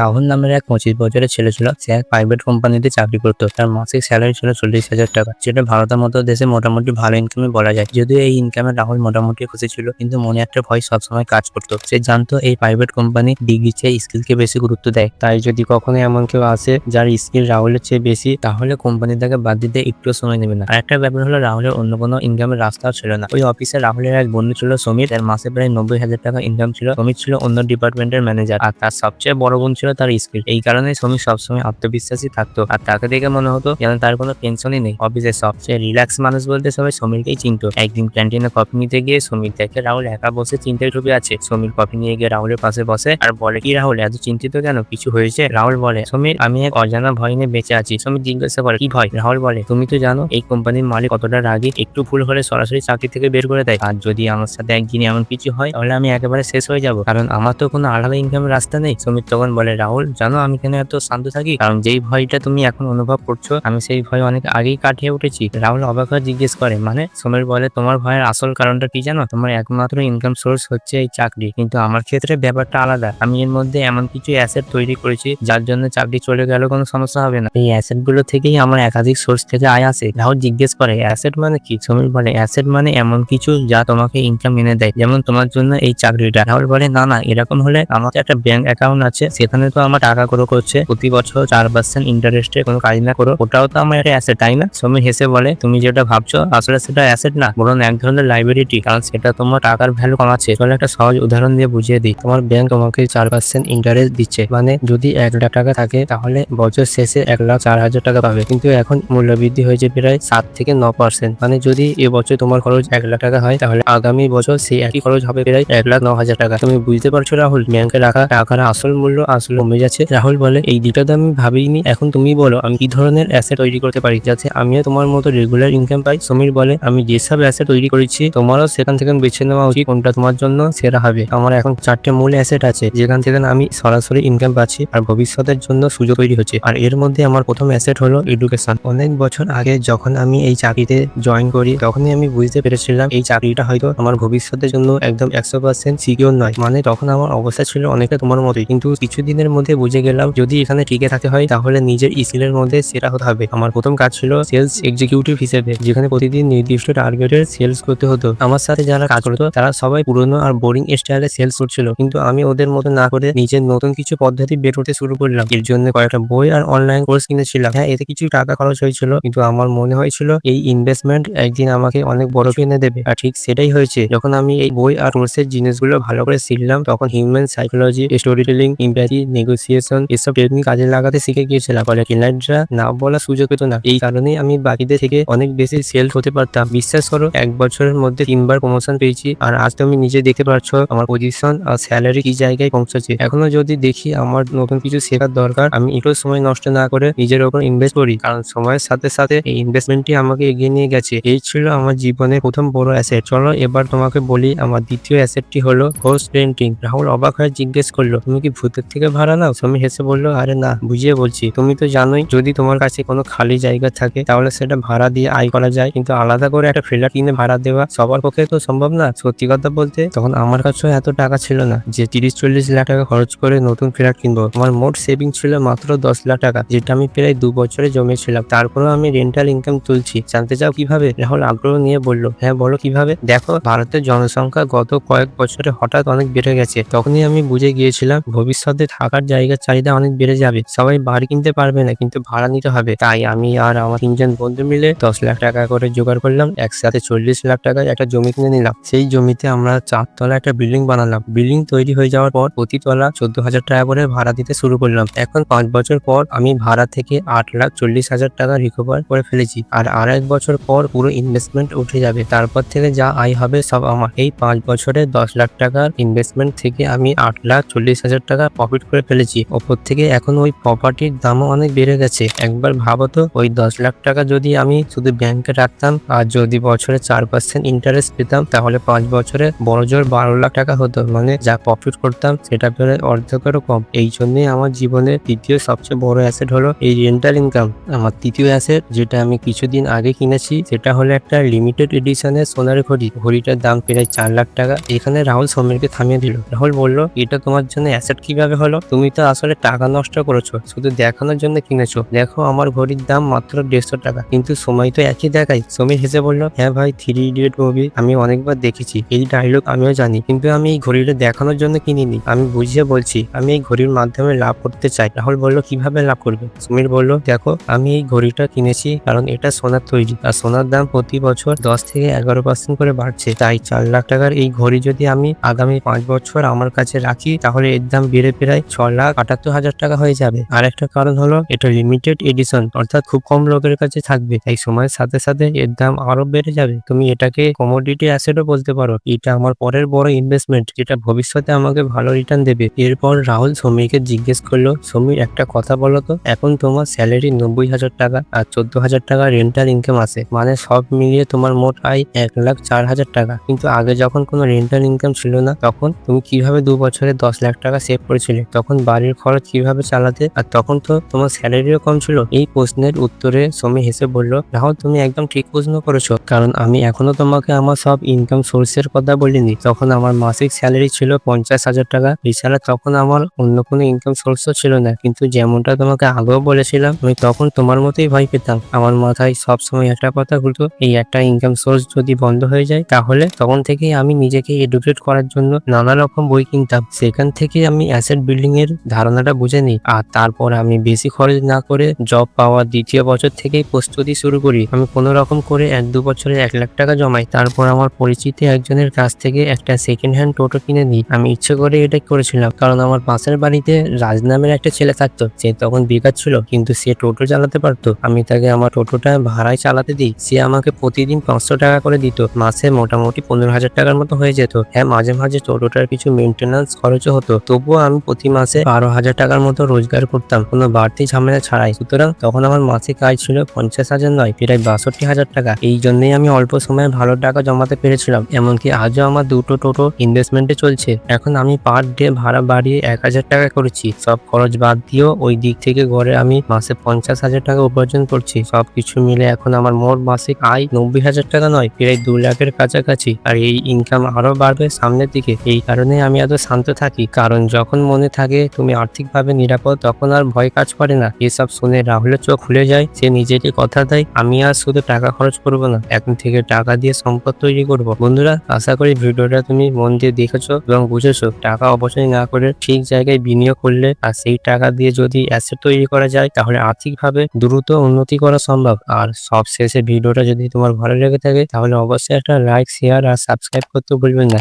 রাহুল নামের এক পঁচিশ বছরের ছেলে ছিল। সে এক প্রাইভেট কোম্পানিতে চাকরি করতো। তার মাসিক স্যালারি ছিল চল্লিশ হাজার টাকা, যেটা ভারতের মতো দেশে মোটামুটি ভালো ইনকামে বলা যায়। যদিও এই ইনকামে রাহুল মোটামুটি খুশি ছিল, কিন্তু মনে একটা ভয় সবসময় কাজ করতো। সে জানতো এই প্রাইভেট কোম্পানি ডিগ্রি চেয়ে স্কিলকে বেশি গুরুত্ব দেয়। তাই যদি কখনো এমন কেউ আসে যার স্কিল রাহুলের চেয়ে বেশি, তাহলে কোম্পানি তাকে বাদ দিতে একটু সময় নেবে না। আর একটা ব্যাপার হলো, রাহুলের অন্য কোনো ইনকামের রাস্তাও ছিল না। ওই অফিসে রাহুলের এক বন্ধু ছিল সমীর। তার মাসে প্রায় নব্বই হাজার টাকা ইনকাম ছিল। সমীর ছিল অন্য ডিপার্টমেন্টের ম্যানেজার আর তার সবচেয়ে বড় গুণ ছিল তার স্কিল। এই কারণে সমীর সবসময় আত্মবিশ্বাসী থাকতো। আর তাকে দেখে মনে হতো যেন তার কোনো টেনশনই নেই। অফিসের সবচেয়ে রিল্যাক্স মানুষ বলতে সবাই সমীরকেই চিনতো। একদিন ক্যান্টিনে কফি নিতে গিয়ে সমীর দেখে রাহুল একা বসে চিন্তায় ডুবে আছে। সমীর কফি নিয়ে গিয়ে রাহুলের পাশে বসে। আর বলে, কি রাহুল, এত চিন্তিত কেন? কিছু হয়েছে? রাহুল বলে, সমীর, আমি এক অজানা ভয় নিয়ে বেঁচে আছি। সমীর জিজ্ঞাসা করে, কি ভয়? রাহুল বলে, তুমি তো জানো, এই কোম্পানির মালিক কতটা রাগী, একটু ভুল হলে সরাসরি চাকরি থেকে বের করে দেয়। আর যদি আমার সাথে একদিন এমন কিছু হয়, তাহলে আমি একেবারে শেষ হয়ে যাব। কারণ আমার তো কোনো আলাদা ইনকামের রাস্তা নেই। সমীর তখন বলে রাহুল, জানো আমি কেন এত শান্ত থাকি? কারণ যেই ভয়টা তুমি এখন অনুভব করছ, আমি সেই ভয় অনেক আগেই কাটিয়ে উঠেছি। রাহুল অবাক জিজ্ঞেস করে মানে? সমীর বলে, তোমার ভয়ের আসল কারণটা কি জানো? তোমার একমাত্র ইনকাম সোর্স হচ্ছে এই চাকরি। কিন্তু আমার ক্ষেত্রে ব্যাপারটা আলাদা। আমি এর মধ্যে এমন কিছু অ্যাসেট তৈরি করেছি, যার জন্য চাকরি চলে গেল কোনো সমস্যা হবে না। এই অ্যাসেটগুলো থেকেই আমার একাধিক সোর্স থেকে আয় আসে। রাহুল জিজ্ঞেস করে অ্যাসেট মানে কি? সমীর বলে অ্যাসেট মানে এমন কিছু যা তোমাকে ইনকাম এনে দেয়, যেমন তোমার জন্য এই চাকরিটা। রাহুল বলে, না না, এরকম হলে আমার একটা ব্যাংক অ্যাকাউন্ট আছে সেখানে তো আমার টাকা করে করছে। প্রতি বছর চার পার্সেন্ট ইন্টারেস্টে কোনো কাজ না করো। ওটাও তো আমার একটা অ্যাসেট তাই না? সমীর হেসে বলে, তুমি যেটা ভাবছ, আসলে সেটা অ্যাসেট না। বরং এক ধরনের লাইব্রেরিটি কারণ সেটা তোমার টাকার ভ্যালু কমাচ্ছে। চলো একটা সহজ উদাহরণ দিয়ে বুঝিয়ে দিই। তোমার ব্যাংক তোমাকে চার পার্সেন্ট ইন্টারেস্ট দিচ্ছে। মানে যদি এক লাখ টাকা থাকে, তাহলে বছর শেষে এক লাখ চার হাজার টাকা পাবে। কিন্তু এখন মূল্য বৃদ্ধি হয়েছে প্রায় সাত থেকে ন পার্সেন্ট মানে যদি এবছর তোমার খরচ এক লাখ টাকা হয়, তাহলে আগামী বছর সেই একই খরচ হবে প্রায় এক লাখ ন হাজার টাকা। তুমি বুঝতে পারছ, রাহুল? ব্যাংকে রাখা টাকার আসল মূল্য আসলে কমে যাচ্ছে। রাহুল বলে, এই দিকটা তো আমি ভাবিনি। এখন তুমি বলো, আমি কি ধরনের অ্যাসেট তৈরি করতে পারি? যাতে আমিও তোমার মতো রেগুলার ইনকাম পাই? সমীর বলে, আমি যেসব অ্যাসেট তৈরি করেছি, তোমারও সেখান থেকে বেছে নেওয়া উচিত কোনটা তোমার জন্য সেরা হবে। আমার এখন চারটে মূল অ্যাসেট আছে, যেখান থেকে আমি সরাসরি ইনকাম পাচ্ছি আর ভবিষ্যতের জন্য সুযোগ তৈরি হচ্ছে। আর এর মধ্যে আমার প্রথম অ্যাসেট হলো এডুকেশন অনেক বছর আগে যখন আমি এই চাকরিতে জয়েন করি, তখনই আমি বুঝতে পেরেছিলাম এই চাকরিটা হয়তো আমার ভবিষ্যতের জন্য একদম একশো পার্সেন্ট সিকিউর নয়। মানে তখন আমার অবস্থা ছিল অনেকটা তোমার মতোই। কিন্তু কিছুদিনের মধ্যে বুঝে গেলাম, যদি এখানে টিকে থাকতে হয়, তাহলে নিজের স্কিলের মধ্যে সেরা হতে হবে। আমার প্রথম কাজ ছিল সেলস এক্সিকিউটিভ হিসেবে, যেখানে প্রতিদিন নির্দিষ্ট টার্গেটের সেলস করতে হতো। আমার সাথে যারা কাজ করতো, তারা সবাই পুরনো আর বোরিং স্টাইলে সেলস করছিল। কিন্তু আমি ওদের মতো না করে নিজের নতুন কিছু পদ্ধতি বের করতে শুরু করলাম। এর জন্য কয়েকটা বই আর অনলাইন কোর্স কিনেছিলাম। হ্যাঁ এতে কিছু টাকা খরচ হয়েছিল, কিন্তু আমার মনে হয়েছিল, এই ইনভেস্টমেন্ট একদিন আমাকে অনেক বড় কিনে দেবে। আর ঠিক সেটাই হয়েছে, যখন আমি এই বই আর কোর্সের জিনিসগুলো ভালো করে শিখলাম, তখন human psychology story telling empathy negotiation এসব টেকনিক কাজে লাগাতে শিখে গিয়েছিলাম। ফলে ক্লায়েন্টরা না বলা সুযোগ পেত না। এই কারণেই আমি বাকিদের থেকে অনেক বেশি সেল হতে পারতাম। বিশ্বাস করো, এক বছরের মধ্যে তিনবার প্রমোশন পেয়েছি। আর আজ তুমি নিজে দেখতে পাচ্ছ আমার পজিশন আর স্যালারি কি জায়গায় পৌঁছেছে। এখনও যদি দেখি আমার নতুন কিছু শেখার দরকার, আমি একটু সময় নষ্ট না করে নিজের ওপর ইনভেস্ট করি। কারণ সময়ের সাথে সাথে এই ইনভেস্টমেন্টটি আমাকে এগিয়ে নিয়ে গেছে। এই ছিল আমার জীবনের প্রথম বড় অ্যাসেট চলো এবার তোমাকে বলি, আমার দ্বিতীয় অ্যাসেটটি হলো হোস্ট পেন্টিং রাহুল অবাক হয়ে জিজ্ঞেস করল, তুমি কি ভূতের থেকে ভাড়া নাও সমী হেসে বলল, আরে না, বুঝিয়ে বলছি। তুমি তো জানোই, যদি তোমার কাছে কোনো খালি জায়গা থাকে, তাহলে সেটা ভাড়া দিয়ে আয় করা যায়। কিন্তু আলাদা করে একটা ফ্ল্যাট কিনে ভাড়া দেওয়া সবার পক্ষে তো সম্ভব না। সত্যি কথা বলতে, তখন আমার কাছেও এত টাকা ছিল না যে তিরিশ চল্লিশ লাখ টাকা খরচ করে নতুন ফ্ল্যাট কিনবো। আমার মোট সেভিং ছিল মাত্র দশ লাখ টাকা, যেটা আমি প্রায় দু বছরে জমেছিলাম। তারপরেও আমি রেন্টাল ইনকাম তুলছি। জানতে চাও কীভাবে রাহুল আগ্রহ নিয়ে বলল হ্যাঁ বলো কীভাবে? দেখো, ভারতের জনসংখ্যা গত কয়েক বছরে হঠাৎ অনেক বেড়ে গেছে। তখনই আমি বুঝে গিয়েছিলাম, ভবিষ্যতে থাকার জায়গার চাহিদা অনেক বেড়ে যাবে। সবাই বাড়ি কিনতে পারবে না, কিন্তু ভাড়া নিতে হবে। তাই আমি আর আমার তিনজন বন্ধু মিলে দশ লাখ টাকা করে জোগাড় করলাম। একসাথে চল্লিশ লাখ টাকায় একটা জমি কিনে নিলাম। সেই জমিতে আমরা চারতলা একটা বিল্ডিং বানালাম। বিল্ডিং তৈরি হয়ে যাওয়ার পর প্রতি তলা চোদ্দ হাজার টাকা করে ভাড়া দিতে শুরু করলাম। এখন পাঁচ বছর পর আমি ভাড়া থেকে আট লাখ চল্লিশ হাজার টাকা রিকভার করে ফেলেছি। আর আর এক বছর পর পুরো ইনভেস্টমেন্ট উঠে যাবে। তারপর থেকে যা আয় হবে সব আমার। এই পাঁচ বছরে দশ লাখ টাকার ইনভেস্টমেন্ট থেকে আমি আট লাখ চল্লিশ হাজার টাকা প্রফিট করে ফেলেছি। ওপর থেকে এখন ওই প্রপার্টির দামও অনেক বেড়ে গেছে। একবার ভাবো তো, ওই দশ লাখ টাকা যদি আমি শুধু ব্যাংকে রাখতাম আর যদি বছরে চার পার্সেন্ট ইন্টারেস্ট পেতাম, তাহলে পাঁচ বছরে বড় জোর বারো লাখ টাকা হতো। মানে যা প্রফিট করতাম, সেটা প্রায় অর্ধেকেরও কম। এই জন্যই আমার জীবনের তৃতীয় সবচেয়ে বড় অ্যাসেট হলো এই রেন্টাল ইনকাম আমার তৃতীয় অ্যাসেট যেটা আমি কিছুদিন আগে কিনেছি, সেটা হলো একটা লিমিটেড এডিশনের সোনার ঘড়ি। ঘড়িটার দাম প্রায় চার লাখ টাকা। এখানে রাহুল সমীরকে থামিয়ে দিল। রাহুল বলল, এটা তোমার জন্য অ্যাসেট কীভাবে হলো? তুমি তো আসলে টাকা নষ্ট করেছ, শুধু দেখানোর জন্য কিনেছো। দেখো আমার ঘড়ির দাম মাত্র দেড়শো টাকা। কিন্তু সময় তো একই দেখাই সমীর হেসে বলল হ্যাঁ ভাই থ্রি ইডিয়ট মুভি আমি অনেকবার দেখেছি। এই ডায়লগ আমিও জানি, কিন্তু আমি এই ঘড়িটা দেখানোর জন্য কিনিনি। আমি বুঝিয়ে বলছি, আমি এই ঘড়ির মাধ্যমে লাভ করতে চাই। রাহুল বলল, কীভাবে লাভ করবে? সমীর বলল, দেখো, আমি এই ঘড়িটা কিনেছি কারণ এটা সোনার তৈরি। আর সোনার দাম প্রতি বছর দশ থেকে এগারো পার্সেন্ট করে বাড়ছে। তাই চার লাখ টাকার এই ঘড়ি যদি আমি আগামী পাঁচ বছর আমার কাছে রাখি, তাহলে এর দাম বেড়ে প্রায় ছ লাখ আটাত্তর হাজার টাকা হয়ে যাবে। আর একটা কারণ হলো, এটা লিমিটেড এডিশন অর্থাৎ খুব কম লোকের কাছে থাকবে। তাই সময়ের সাথে সাথে এর দাম আরও বেড়ে যাবে। তুমি এটাকে কমোডিটি অ্যাসেটও বলতে পারো। এটা আমার পরের বড় ইনভেস্টমেন্ট যেটা ভবিষ্যতে আমাকে ভালো রিটার্ন দেবে। এরপর রাহুল সমীরকে জিজ্ঞেস করল, সমীর, একটা কথা বলো তো, এখন তোমার স্যালারি নব্বই হাজার টাকা আর চোদ্দ হাজার টাকা রেন্টাল ইনকাম আছে। মানে সব মিলিয়ে তোমার মোট আয় এক লাখ চার হাজার টাকা। কিন্তু আগে যখন কোনো রেন্টাল ইনকাম ছিল না, তখন তুমি কীভাবে দু বছরে দশ লাখ টাকা সেভ করেছিলে? তখন বাড়ির খরচ কীভাবে চালাতে? আর তখন তো তোমার স্যালারিও কম ছিল। এই প্রশ্নের উত্তরে সমী হেসে বলল, রাহুল, তুমি একদম ঠিক প্রশ্ন করেছ। কারণ আমি এখনও তোমাকে আমার সব ইনকাম সোর্সের কথা বলিনি। তখন আমার মাসিক স্যালারি ছিল পঞ্চাশ হাজার টাকা। এছাড়া তখন আমার অন্য কোনো ইনকাম সোর্সও ছিল না। কিন্তু যেমনটা তোমাকে আগেও বলেছিলাম, আমি তখন তোমার মতোই ভয় পেতাম। আমার মাথায় সবসময় একটা কথা ঘুরতো, এই একটা ইনকাম সোর্স যদি বন্ধ হয়ে যায়, তাহলে তখন থেকেই আমি নিজেকে এডুকেট করার জন্য নানা রকম বই কিনতাম। সেখান থেকে আমি অ্যাসেট বিল্ডিং এর ধারণাটা বুঝে নিই আর তারপর আমি বেশি খরচ না করে জব পাওয়ার দ্বিতীয় বছর থেকেই প্রস্তুতি শুরু করি। আমি কোনো রকম করে এক দু বছরে এক লাখ টাকা জমাই। তারপর আমার পরিচিতি একজনের কাছ থেকে একটা সেকেন্ড হ্যান্ড টোটো কিনে নিই। আমি ইচ্ছে করে এটা করেছিলাম। কারণ আমার পাশের বাড়িতে রাজ নামের একটা ছেলে থাকতো। সে তখন বেকার ছিল, কিন্তু সে টোটো চালাতে পারতো। আমি তাকে আমার টোটোটা ভাড়ায় চালাতে দিই। সে আমাকে প্রতিদিন পাঁচশো টাকা করে দিত। মাসে মোটামুটি পনেরো হাজার টাকার মতো হয়ে যেত। হ্যাঁ মাঝে মাঝে টোটোটার কিছু মেনটেন্যান্স খরচও হতো। তবুও আমি প্রতি মাসে বারো হাজার টাকার মতো রোজগার করতাম। কোনো বাড়তি ঝামেলা ছাড়াই। সুতরাং তখন আমার মাসিক আয় ছিল পঞ্চাশ হাজার নয়, প্রায় বাষট্টি হাজার টাকা। এই জন্যই আমি অল্প সময়ে ভালো টাকা জমাতে পেরেছিলাম। এমনকি আজও আমার দুটো টোটো ইনভেস্টমেন্টে চলছে। এখন আমি পার ডে ভাড়া বাড়িয়ে এক হাজার টাকা করেছি। সব খরচ বাদ দিয়েও ওই দিক থেকে ঘরে আমি মাসে পঞ্চাশ হাজার টাকা উপার্জন করছি। সব কিছু মিলে এখন আমার মোট মাসিক আয় নব্বই হাজার টাকা নয়, প্রায় দু লাখের কাছাকাছি। আর এই ইনকাম আরও বাড়বে সামনের দিকে। এই কারণে আমি এত শান্ত থাকি। কারণ যখন মনে থাকে, তুমি আর্থিকভাবে নিরাপদ, তখন আর ভয় কাজ করে না। এসব শুনে রাহুলের চোখ খুলে যায়, সে নিজেকে কথা দেয়, আমি আর শুধু টাকা খরচ করব না, এখন থেকে টাকা দিয়ে সম্পদ তৈরি করব। বন্ধুরা, আশা করি ভিডিওটা তুমি মন দিয়ে দেখেছ এবং বুঝেছ, টাকা অবশ্যই না করে ঠিক জায়গায় বিনিয়োগ করলে আর সেই টাকা দিয়ে যদি অ্যাসেট তৈরি করা যায়, তাহলে আর্থিকভাবে দ্রুত উন্নতি করা সম্ভব। আর সব শেষে ভিডিওটা যদি তোমার ভালো লেগে থাকে, তাহলে অবশ্যই একটা লাইক শেয়ার আর সাবস্ক্রাইব করতে ভুলবেন না।